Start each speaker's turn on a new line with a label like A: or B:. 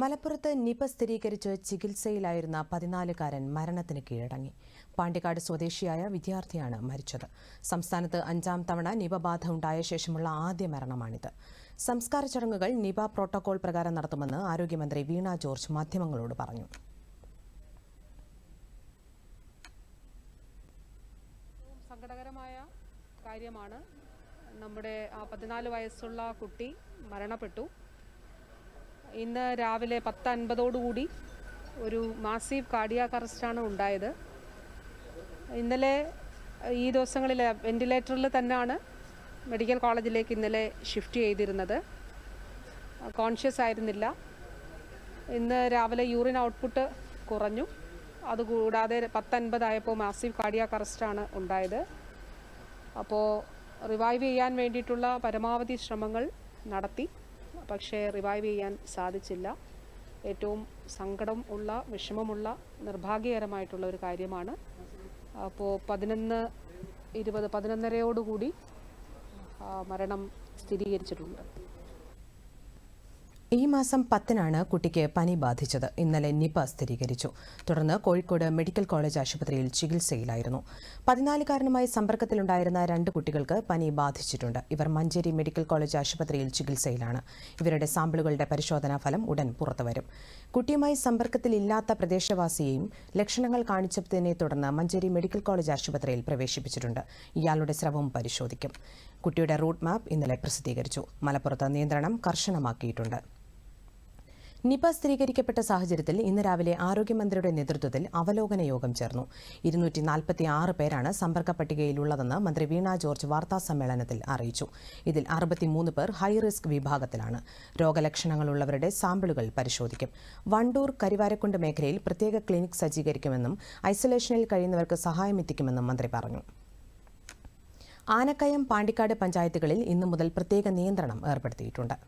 A: മലപ്പുറത്ത് നിപ സ്ഥിരീകരിച്ച് ചികിത്സയിലായിരുന്ന പതിനാലുകാരൻ മരണത്തിന് കീഴടങ്ങി പാണ്ടിക്കാട് സ്വദേശിയായ വിദ്യാർത്ഥിയാണ് മരിച്ചത് സംസ്ഥാനത്ത് അഞ്ചാം തവണ നിപ ബാധ ഉണ്ടായ ശേഷമുള്ള ആദ്യ മരണമാണിത് സംസ്കാര ചടങ്ങുകൾ നിപ പ്രോട്ടോകോൾ പ്രകാരം നടത്തുമെന്ന് ആരോഗ്യമന്ത്രി വീണ ജോർജ് മാധ്യമങ്ങളോട് പറഞ്ഞു
B: സങ്കടകരമായ കാര്യമാണ് നമ്മുടെ ആ പതിനാല് വയസ്സുള്ള കുട്ടി മരണപ്പെട്ടു ഇന്ന് രാവിലെ പത്ത് അൻപതോടുകൂടി ഒരു മാസീവ് കാർഡിയാക് അറസ്റ്റാണ് ഉണ്ടായത് ഇന്നലെ ഈ ദിവസങ്ങളിൽ വെൻറ്റിലേറ്ററിൽ തന്നെയാണ് മെഡിക്കൽ കോളേജിലേക്ക് ഇന്നലെ ഷിഫ്റ്റ് ചെയ്തിരുന്നത് കോൺഷ്യസ് ആയിരുന്നില്ല ഇന്ന് രാവിലെ യൂറിൻ ഔട്ട്പുട്ട് കുറഞ്ഞു അതുകൂടാതെ പത്തൻപതായപ്പോൾ മാസീവ് കാർഡിയാക് അറസ്റ്റാണ് ഉണ്ടായത് അപ്പോൾ റിവൈവ് ചെയ്യാൻ വേണ്ടിയിട്ടുള്ള പരമാവധി ശ്രമങ്ങൾ നടത്തി പക്ഷേ റിവൈവ് ചെയ്യാൻ സാധിച്ചില്ല ഏറ്റവും സങ്കടം ഉള്ള വിഷമമുള്ള നിർഭാഗ്യകരമായിട്ടുള്ള ഒരു കാര്യമാണ് അപ്പോൾ പതിനൊന്ന് ഇരുപത് പതിനൊന്നരയോടുകൂടി മരണം സ്ഥിരീകരിച്ചിട്ടുണ്ട്
A: ഈ മാസം പത്തിനാണ് കുട്ടിക്ക് പനി ബാധിച്ചത് ഇന്നലെ നിപ സ്ഥിരീകരിച്ചു തുടർന്ന് കോഴിക്കോട് മെഡിക്കൽ കോളേജ് ആശുപത്രിയിൽ ചികിത്സയിലായിരുന്നു പതിനാലുകാരനുമായി സമ്പർക്കത്തിലുണ്ടായിരുന്ന രണ്ട് കുട്ടികൾക്ക് പനി ബാധിച്ചിട്ടുണ്ട് ഇവർ മഞ്ചേരി മെഡിക്കൽ കോളേജ് ആശുപത്രിയിൽ ചികിത്സയിലാണ് ഇവരുടെ സാമ്പിളുകളുടെ പരിശോധനാ ഫലം ഉടൻ പുറത്തുവരും കുട്ടിയുമായി സമ്പർക്കത്തിലില്ലാത്ത പ്രദേശവാസിയെയും ലക്ഷണങ്ങൾ കാണിച്ചതിനെ തുടർന്ന് മഞ്ചേരി മെഡിക്കൽ കോളേജ് ആശുപത്രിയിൽ പ്രവേശിപ്പിച്ചിട്ടുണ്ട് ഇയാളുടെ സ്രവം പരിശോധിക്കും കുട്ടിയുടെ റൂട്ട് മാപ്പ് ഇന്നലെ പ്രസിദ്ധീകരിച്ചു മലപ്പുറത്ത് നിയന്ത്രണം കർശനമാക്കിയിട്ടുണ്ട് നിപ സ്ഥിരീകരിക്കപ്പെട്ട സാഹചര്യത്തിൽ ഇന്ന് രാവിലെ ആരോഗ്യമന്ത്രിയുടെ നേതൃത്വത്തിൽ അവലോകന യോഗം ചേർന്നു ഇരുന്നൂറ്റി നാൽപ്പത്തി ആറ് പേരാണ് സമ്പർക്ക പട്ടികയിലുള്ളതെന്ന് മന്ത്രി വീണ ജോർജ് വാർത്താ സമ്മേളനത്തിൽ അറിയിച്ചു ഇതിൽ അറുപത്തിമൂന്ന് പേർ ഹൈ റിസ്ക് വിഭാഗത്തിലാണ് രോഗലക്ഷണങ്ങളുള്ളവരുടെ സാമ്പിളുകൾ പരിശോധിക്കും വണ്ടൂർ കരിവാരക്കുണ്ട് മേഖലയിൽ പ്രത്യേക ക്ലിനിക് സജ്ജീകരിക്കുമെന്നും ഐസൊലേഷനിൽ കഴിയുന്നവർക്ക് സഹായമെത്തിക്കുമെന്നും മന്ത്രി പറഞ്ഞു ആനക്കയം പാണ്ടിക്കാട് പഞ്ചായത്തുകളിൽ ഇന്നു മുതൽ പ്രത്യേക നിയന്ത്രണം ഏർപ്പെടുത്തിയിട്ടുണ്ട്